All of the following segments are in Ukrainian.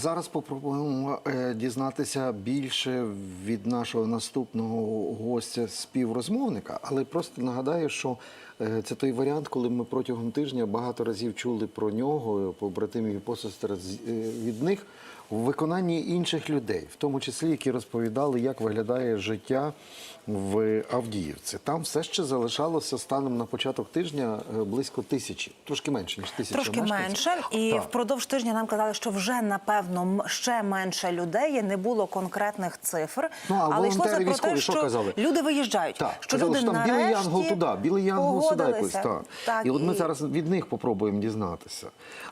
Зараз попробуємо е, дізнатися більше від нашого наступного гостя співрозмовника, але просто нагадаю, що е, це той варіант, коли ми протягом тижня багато разів чули про нього, побратимів і посестер е, від них в виконанні інших людей, в тому числі які розповідали, як виглядає життя в Авдіївці. Там все ще залишалося станом на початок тижня е, близько тисячі, трошки менше ніж тисяча Трошки мешканців. менше, і Так. впродовж тижня нам казали, що вже напевно ще менше людей. Не було конкретних цифр. Ну, а але йшлося про військові те, що що казали? люди виїжджають. Так, що казали, люди що там білий янгол туди, білий янгол сюди якось. погодилися. Так. І от ми і- зараз від них попробуємо дізнатися.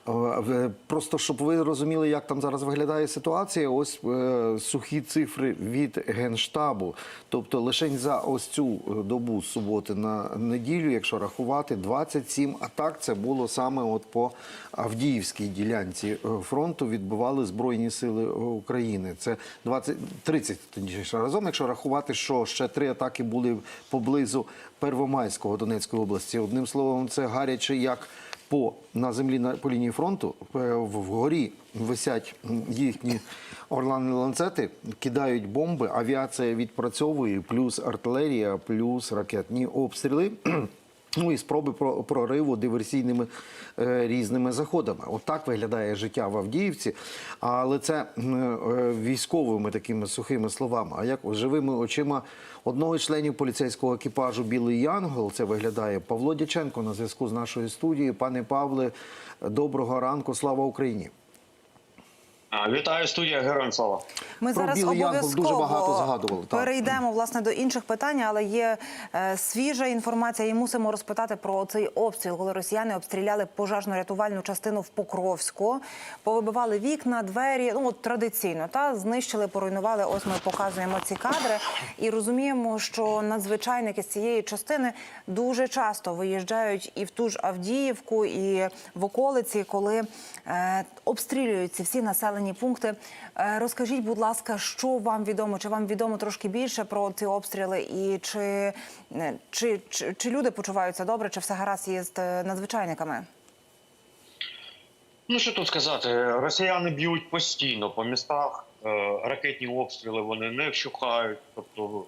Е, Просто щоб ви розуміли, як там зараз виглядає ситуація, ось е, сухі цифри від Генштабу. Тобто лише за ось цю е, добу з суботи на неділю, якщо рахувати, 27 атак. Це було саме от по Авдіївській ділянці е, фронту відбивали Збройні Сили е, України. Це 20, 30 точніше разом, якщо рахувати, що ще три атаки були поблизу Первомайського Донецької області. Одним словом, це гаряче як по на землі на по лінії фронту. Е, Вгорі висять їхні орлани ланцети, кидають бомби, авіація відпрацьовує, плюс артилерія, плюс ракетні обстріли. Ну і спроби про- прориву диверсійними е, різними заходами. Отак виглядає життя в Авдіївці. Але це е, військовими такими сухими словами. А як живими очима одного із членів поліцейського екіпажу Білий Янгол, це виглядає Павло Дяченко на зв'язку з нашою студією. Пане Павле, доброго ранку, слава Україні! Вітаю студія Героям Слава. Ми Про зараз обов'язково дуже багато згадували, перейдемо власне до інших питань, але є е, свіжа інформація, і мусимо розпитати про цей обстріл, коли росіяни обстріляли пожежно-рятувальну частину в Покровську, повибивали вікна, двері. Ну от традиційно та знищили, поруйнували. Ось ми показуємо ці кадри і розуміємо, що надзвичайники з цієї частини дуже часто виїжджають і в ту ж Авдіївку, і в околиці, коли е, обстрілюються всі населені пункти. Е, розкажіть, будь ласка, що вам відомо? Чи вам відомо трошки більше про ці обстріли? І чи, е, чи, чи, чи люди почуваються добре, чи все гаразд є з е, надзвичайниками? Ну що тут сказати? Росіяни б'ють постійно по містах. Ракетні обстріли вони не вщухають, тобто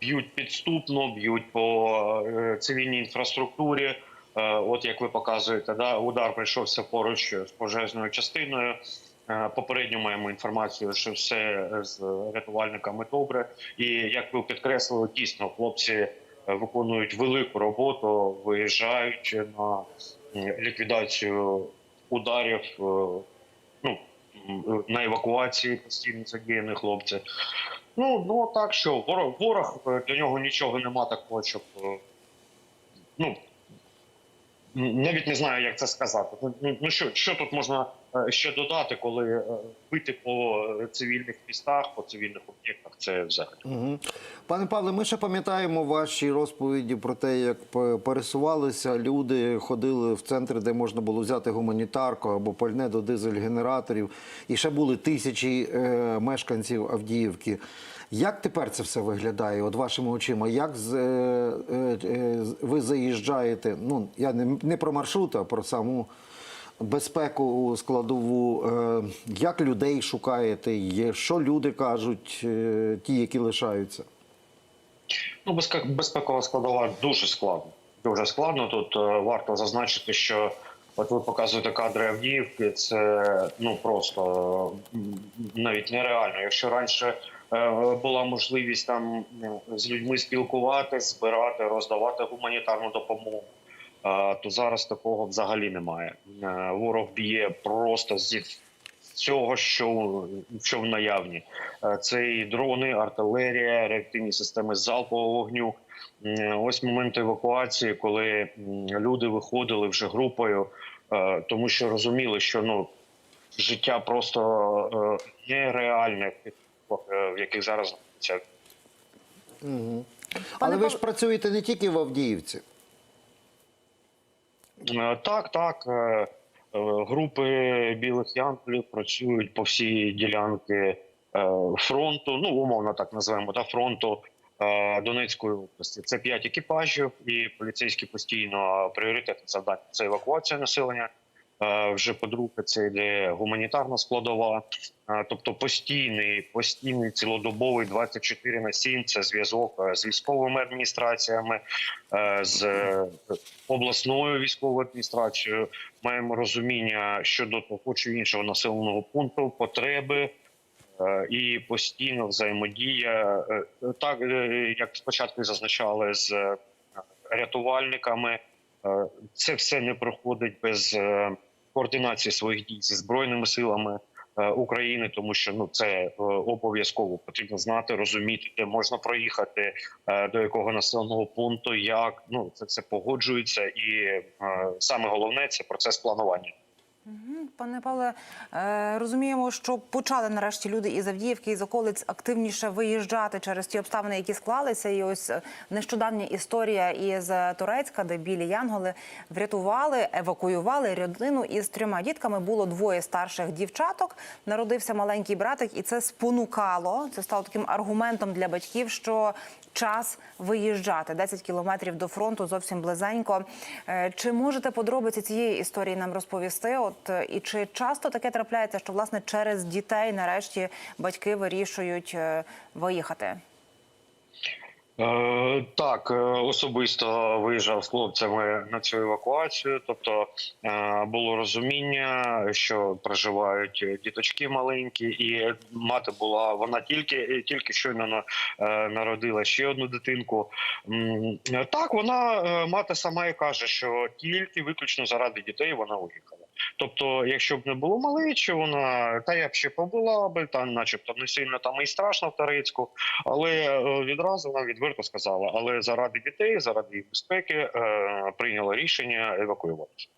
б'ють підступно, б'ють по цивільній інфраструктурі. От як ви показуєте, да, удар прийшовся поруч з пожежною частиною. Е, Попередньо маємо інформацію, що все з рятувальниками добре. І як ви підкреслили, дійсно хлопці е, виконують велику роботу, виїжджають на ліквідацію ударів. е, Ну на евакуації постійно задіяні хлопці. Ну ну так що ворог ворог е, для нього нічого нема такого, щоб е, ну навіть не знаю, як це сказати. Ну, Ну ну, що, що тут можна е, ще додати, коли е, бити по е, цивільних містах, по цивільних об'єктах, це взагалі. Угу. Пане Павле, ми ще пам'ятаємо ваші розповіді про те, як пересувалися люди, ходили в центри, де можна було взяти гуманітарку або пальне до дизель-генераторів. І ще були тисячі е, мешканців Авдіївки. Як тепер це все виглядає? От вашими очима, як з, е, е, е, ви заїжджаєте? Ну я не, не про маршрут, а про саму безпеку складову. Е, як людей шукаєте? Що люди кажуть, е, ті, які лишаються? Ну, безпек- безпекова складова дуже складно. Дуже складно. Тут е, варто зазначити, що от ви показуєте кадри Авдіївки, це ну просто навіть нереально. Якщо раніше була можливість там з людьми спілкуватися, збирати, роздавати гуманітарну допомогу. То зараз такого взагалі немає. Е, Ворог б'є просто зі всього, що, що в наявні. Е, Це і дрони, артилерія, реактивні системи залпового вогню. Ось момент евакуації, коли люди виходили вже групою, е, тому що розуміли, що ну життя просто нереальне, в яких зараз знаходиться Угу. Але ви ж працюєте не тільки в Авдіївці. Е, Так, так. е, е, Групи білих янголів працюють по всій ділянки фронту, ну умовно так називаємо, та фронту Донецької області. Це п'ять екіпажів, і поліцейські постійно пріоритетне завдання це евакуація населення Вже по-друге, це йде гуманітарна складова, Е, тобто постійний, постійний цілодобовий 24 на 7 – це зв'язок е, з військовими адміністраціями, е, з е, обласною військовою адміністрацією. Маємо розуміння щодо того чи іншого населеного пункту, потреби. е, І постійно взаємодія е, так, е, як спочатку зазначали з е, рятувальниками, Е, це все не проходить без е, координації своїх дій зі збройними силами е, України, тому що ну це е, обов'язково потрібно знати, розуміти, де можна проїхати, е, до якого населеного пункту, як ну це все погоджується, і е, саме головне це процес планування. Пане Павле, е, розуміємо, що почали нарешті люди із Авдіївки і з околиць активніше виїжджати через ті обставини, які склалися. І ось е, нещодавня історія із Турецька, де білі янголи врятували, евакуювали родину із трьома дітками. Було двоє старших дівчаток. Народився маленький братик, і це спонукало. Це стало таким аргументом для батьків, що час виїжджати 10 кілометрів до фронту зовсім близенько. Е, Чи можете подробиці цієї історії нам розповісти? От і чи часто таке трапляється, що власне через дітей нарешті батьки вирішують е, виїхати? Е, так, е, особисто виїжджав з хлопцями на цю евакуацію. Тобто було розуміння, що проживають діточки маленькі, і мати була вона тільки тільки щойно на- народила ще одну дитинку. Так, вона мати сама і каже, що тільки виключно заради дітей вона уїхала. Тобто, якщо б не було малечі, вона та я б ще побула би, та начебто не сильно там і страшно в Тарицьку, але е, відразу вона відверто сказала: але заради дітей, заради їх безпеки, е, прийняла рішення евакуюватися.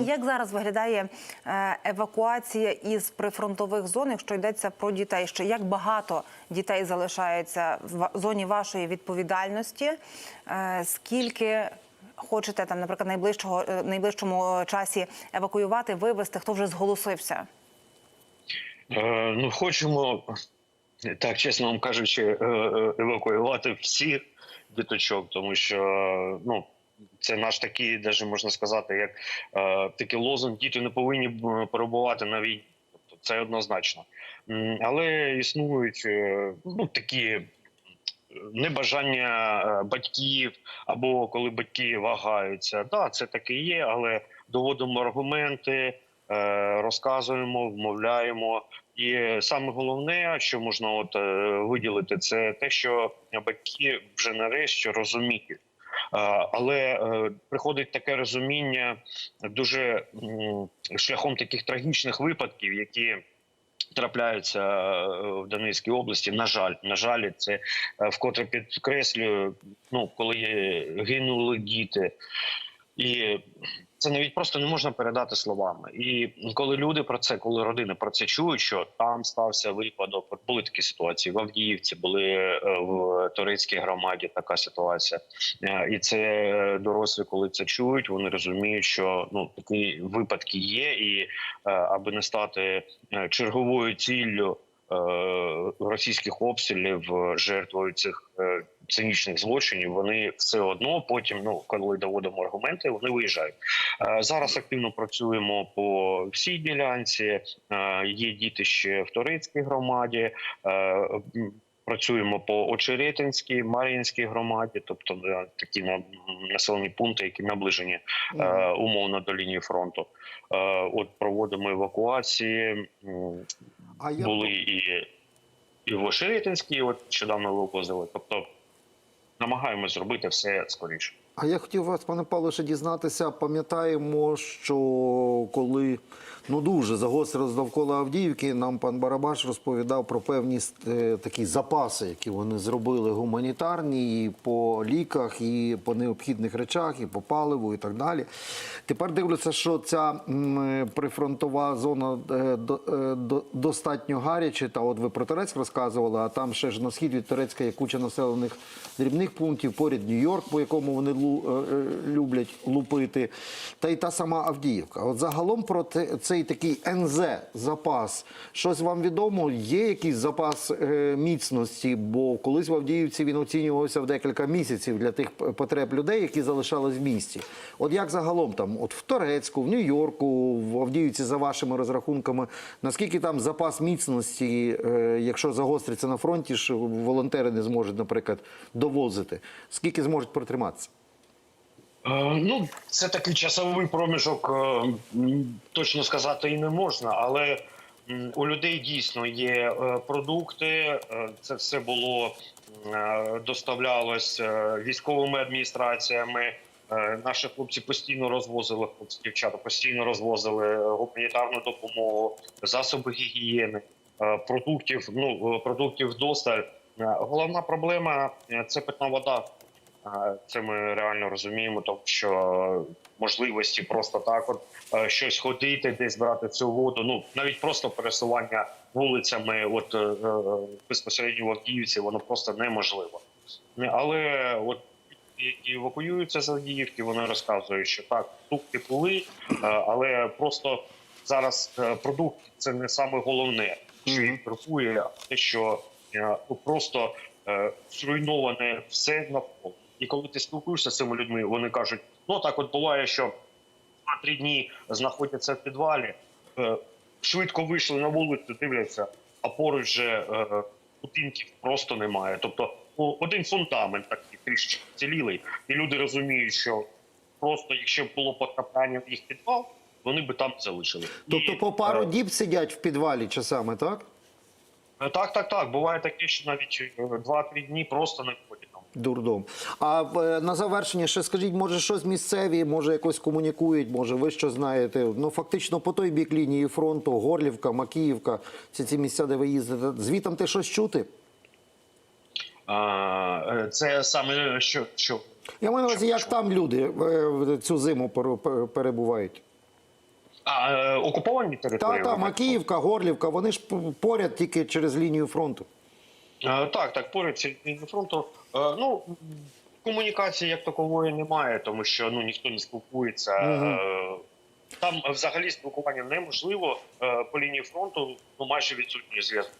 Як зараз виглядає е, евакуація із прифронтових зон, якщо йдеться про дітей? Що як багато дітей залишається в зоні вашої відповідальності? Е, Скільки хочете там, наприклад, найближчого е, найближчому часі евакуювати, вивезти? Хто вже зголосився? Е, ну, хочемо, так чесно вам кажучи, е, е, евакуювати всіх діточок, тому що ну. Це наш такий, даже можна сказати, як е, такий лозунг діти не повинні перебувати на війні. Тобто це однозначно. Але існують е, ну, такі небажання е, батьків, або коли батьки вагаються. Да, це таке є, але доводимо аргументи, е, розказуємо, вмовляємо. І саме головне, що можна от е, виділити, це те, що батьки вже нарешті розуміють. Але приходить таке розуміння дуже шляхом таких трагічних випадків, які трапляються е, в Донецькій області. На жаль, на жаль, це е, вкотре підкреслюю. Ну, коли гинули діти, і це навіть просто не можна передати словами. І коли люди про це, коли родини про це чують, що там стався випадок, були такі ситуації в Авдіївці, були е, в турецькій громаді така ситуація, Е, і це е, дорослі, коли це чують, вони розуміють, що ну такі випадки є, і аби не стати черговою ціллю російських обстрілів жертвою цих цинічних злочинів, вони все одно потім, ну коли доводимо аргументи, вони виїжджають. Е, Зараз активно працюємо по всій ділянці. Е, Є діти ще в Турецькій громаді. е, Працюємо по Очеретинській, Мар'їнській громаді, тобто такі населені пункти, які наближені е, умовно до лінії фронту. Е, От проводимо евакуації. А я були і, і в Оширятинській, от нещодавно вивозили. Тобто намагаємось зробити все скоріше. А я хотів вас, пане Павло, ще дізнатися. Пам'ятаємо, що коли ну дуже загострилось довкола Авдіївки, нам пан Барабаш розповідав про певні е, такі запаси, які вони зробили гуманітарні і по ліках, і по необхідних речах, і по паливу, і так далі. Тепер дивлюся, що ця м, прифронтова зона е, до- е, до- достатньо гаряча. Та от ви про Турецьк розказували, а там ще ж на схід від Турецька є куча населених дрібних пунктів, поряд Нью-Йорк, по якому вони е, е, люблять лупити, та й та сама Авдіївка. От загалом про цей такий НЗ запас. Щось вам відомо? Є якийсь запас е, міцності? Бо колись в Авдіївці він оцінювався в декілька місяців для тих потреб людей, які залишались в місті. От як загалом там, от в Торецьку, в Нью-Йорку, в Авдіївці, за вашими розрахунками, наскільки там запас міцності, якщо загостриться на фронті, ж волонтери не зможуть, наприклад, довозити, скільки зможуть протриматися? Е, Ну, це такий часовий проміжок, е, точно сказати і не можна, але у людей дійсно є е, продукти. Це все було доставлялось військовими адміністраціями. Наші хлопці постійно розвозили хлопці, дівчата постійно розвозили гуманітарну допомогу, засоби гігієни, продуктів. Ну продуктів досталь. Головна проблема це питна вода. Це ми реально розуміємо, тому що можливості просто так, от е, щось ходити, десь брати цю воду. Ну навіть просто пересування вулицями, от е, е, безпосередньо в Авдіївці, воно просто неможливо. Але от які евакуюються з Авдіївки, вони розказують, що так, продукти були, але просто зараз продукти це не саме головне, що турбує, а те, що ну, просто зруйноване все навколо. І коли ти спілкуєшся з цими людьми, вони кажуть: ну так, от буває, що 2-3 дні знаходяться в підвалі, е, швидко вийшли на вулицю, дивляться, а поруч же е, будинків просто немає. Тобто ну, один фундамент такий трішки цілілий, і люди розуміють, що просто якщо було потрапляння в їх підвал, вони би там залишили. Тобто І, по пару е, діб сидять в підвалі часами, так? Так, так, так. Буває таке, що навіть е, 2-3 дні просто не. Дурдом. А е, на завершення ще скажіть, може щось місцеві, може якось комунікують, може ви що знаєте. Ну фактично по той бік лінії фронту, Горлівка, Макіївка, це ці місця, де ви їздите. Звітом те щось чути? А, е, Це саме що, що Я маю на увазі, як що? там люди е, цю зиму пере- пере- перебувають. а, е, окуповані території. та, ви Макіївка, Горлівка, вони ж поряд тільки через лінію фронту. Е, Так, так, ці лінії фронту. Е, Ну, комунікації як такової немає, тому що ну, ніхто не спілкується. Е, Там взагалі спілкування неможливо по лінії фронту, ну майже відсутній зв'язок.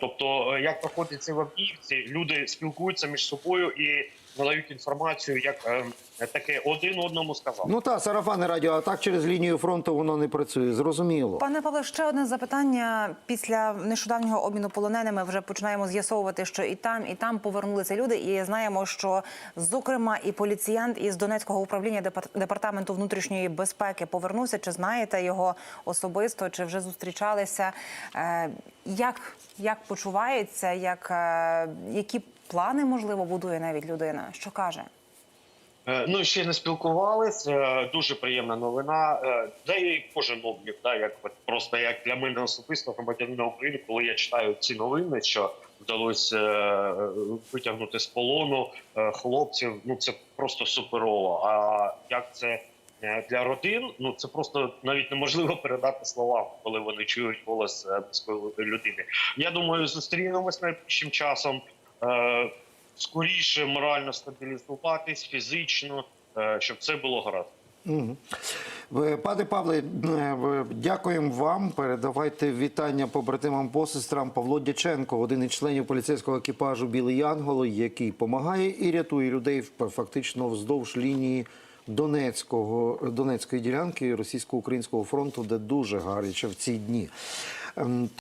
Тобто, як проходить це в Авдіївці, люди спілкуються між собою і надають інформацію, як е, таке один одному сказав. Ну та сарафани радіо, а так через лінію фронту воно не працює. Зрозуміло. Пане Павле, ще одне запитання. Після нещодавнього обміну полоненими вже починаємо з'ясовувати, що і там, і там повернулися люди. І знаємо, що зокрема і поліціянт із Донецького управління департаменту внутрішньої безпеки повернувся. Чи знаєте його особисто, чи вже зустрічалися? Е, Як, як почувається, як, е, які плани можливо будує навіть людина? Що каже? Е, Ну ще не спілкувались. Е, Дуже приємна новина. Е, Да і кожен облік, да, як просто як для мене особисто громадянина України, коли я читаю ці новини, що вдалося витягнути з полону хлопців. Ну це просто суперово. А як це для родин? Ну це просто навіть неможливо передати словам, коли вони чують голос близької людини. Я думаю, зустрінемось найближчим часом. Скоріше морально стабілізуватись фізично, е, щоб це було гаразд. Пане Павле, е, дякуємо вам. Передавайте вітання побратимам посестрам Павло Дяченко, один із членів поліцейського екіпажу Білий Янгол, який допомагає і рятує людей фактично вздовж лінії Донецького, Донецької ділянки російсько-українського фронту, де дуже гаряче в ці дні. Ем,